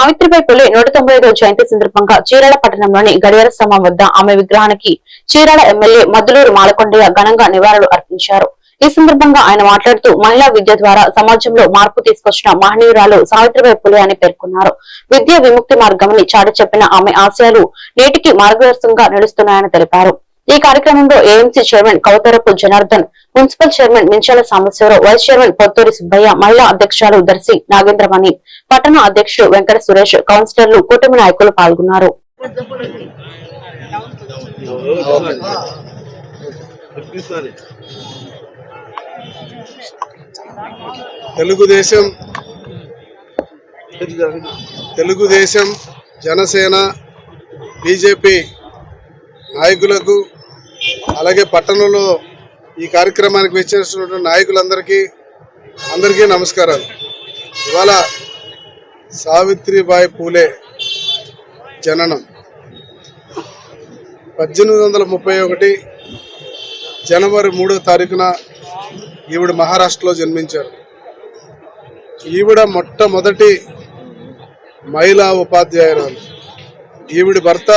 సావిత్రిబాయి పులే నూట తొంభై ఐదో జయంతి సందర్భంగా చీరాల పట్టణంలోని గడియార స్తంభం వద్ద ఆమె విగ్రహానికి చీరాల ఎమ్మెల్యే మద్దులూరు మాలకొండయ్య ఘనంగా నివాళులు అర్పించారు. ఈ సందర్భంగా ఆయన మాట్లాడుతూ మహిళా విద్య ద్వారా సమాజంలో మార్పు తీసుకొచ్చిన మహనీయురాలు సావిత్రిబాయి పులే అని పేర్కొన్నారు. విద్య విముక్తి మార్గమని చాటి చెప్పిన ఆమె ఆశయాలు నేటికి మార్గదర్శకంగా నిలుస్తున్నాయని తెలిపారు. ఈ కార్యక్రమంలో AMC chairman Koutharapu Janardhan municipal chairman Minchala Sambasivarao vice chairman Potturi Subbaiah మహిళా అధ్యక్షురాలు దర్శి నాగేంద్రమణి పట్టణ అధ్యక్షుడు వెంకట సురేష్ కౌన్సిలర్లు కూటమి నాయకులు పాల్గొన్నారు. తెలుగుదేశం తెలుగుదేశం జనసేన బీజేపీ నాయకులకు అలాగే పట్టణంలో ఈ కార్యక్రమానికి వచ్చినటువంటి నాయకులందరికీ అందరికీ నమస్కారాలు. ఇవాళ సావిత్రిబాయి పూలే జననం. పద్దెనిమిది వందల ముప్పై ఒకటి జనవరి మూడో తారీఖున ఈవిడ మహారాష్ట్రలో జన్మించారు. ఈవిడ మొట్టమొదటి మహిళా ఉపాధ్యాయురాలు. ఈవిడి భర్త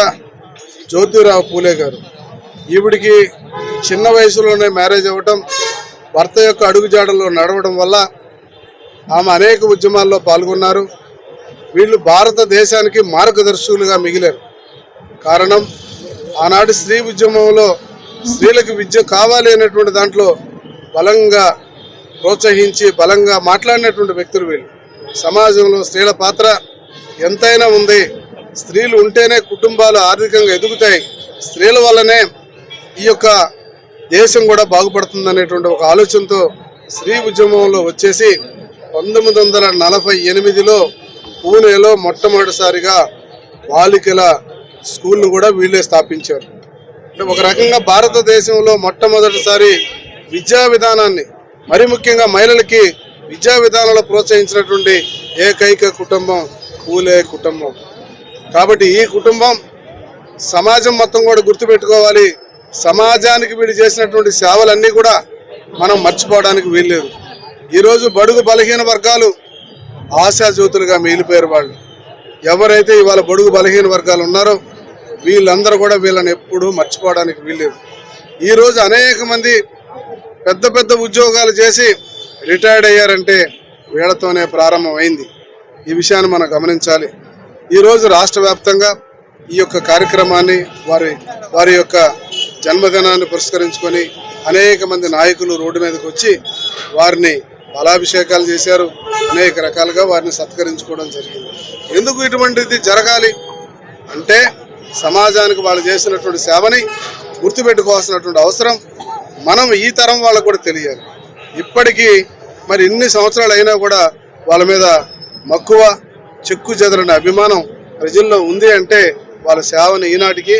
జ్యోతిరావు పూలే గారు. ఈవిడికి చిన్న వయసులోనే మ్యారేజ్ అవ్వటం భర్త యొక్క అడుగుజాడల్లో నడవడం వల్ల ఆమె అనేక ఉద్యమాల్లో పాల్గొన్నారు. వీళ్ళు భారతదేశానికి మార్గదర్శకులుగా మిగిలారు. కారణం ఆనాటి స్త్రీ ఉద్యమంలో స్త్రీలకు విద్య కావాలి అనేటువంటి దాంట్లో బలంగా ప్రోత్సహించి బలంగా మాట్లాడినటువంటి వ్యక్తులు వీళ్ళు. సమాజంలో స్త్రీల పాత్ర ఎంతైనా ఉంది. స్త్రీలు ఉంటేనే కుటుంబాలు ఆర్థికంగా ఎదుగుతాయి. స్త్రీల వల్లనే ఈ యొక్క దేశం కూడా బాగుపడుతుంది అనేటువంటి ఒక ఆలోచనతో స్త్రీ ఉద్యమంలో వచ్చేసి పంతొమ్మిది వందల నలభై ఎనిమిదిలో పూణేలో మొట్టమొదటిసారిగా బాలికల స్కూల్ను కూడా వీళ్ళే స్థాపించారు. అంటే ఒక రకంగా భారతదేశంలో మొట్టమొదటిసారి విద్యా విధానాన్ని మరి ముఖ్యంగా మహిళలకి విద్యా విధానంలో ప్రోత్సహించినటువంటి ఏకైక కుటుంబం పూలే కుటుంబం. కాబట్టి ఈ కుటుంబం సమాజం మొత్తం కూడా గుర్తుపెట్టుకోవాలి. సమాజానికి వీళ్ళు చేసినటువంటి సేవలన్నీ కూడా మనం మర్చిపోవడానికి వీల్లేదు. ఈరోజు బడుగు బలహీన వర్గాలు ఆశాజ్యోతులుగా మిగిలిపోయారు వాళ్ళు. ఎవరైతే ఇవాళ బడుగు బలహీన వర్గాలు ఉన్నారో వీళ్ళందరూ కూడా వీళ్ళని ఎప్పుడూ మర్చిపోవడానికి వీల్లేదు. ఈరోజు అనేక మంది పెద్ద పెద్ద ఉద్యోగాలు చేసి రిటైర్డ్ అయ్యారంటే వీళ్ళతోనే ప్రారంభమైంది. ఈ విషయాన్ని మనం గమనించాలి. ఈరోజు రాష్ట్ర వ్యాప్తంగా ఈ యొక్క కార్యక్రమాన్ని వారి వారి యొక్క జన్మదినాన్ని పురస్కరించుకొని అనేక మంది నాయకులు రోడ్డు మీదకి వచ్చి వారిని బలాభిషేకాలు చేశారు. అనేక రకాలుగా వారిని సత్కరించుకోవడం జరిగింది. ఎందుకు ఇటువంటిది జరగాలి? అంటే సమాజానికి వాళ్ళు చేసినటువంటి సేవని గుర్తుపెట్టుకోవాల్సినటువంటి అవసరం మనం ఈ తరం వాళ్ళకు కూడా తెలియాలి. ఇప్పటికీ మరి ఇన్ని సంవత్సరాలు అయినా కూడా వాళ్ళ మీద మక్కువ చెక్కు చెదరని అభిమానం ప్రజల్లో ఉంది అంటే వాళ్ళ సేవని ఈనాటికి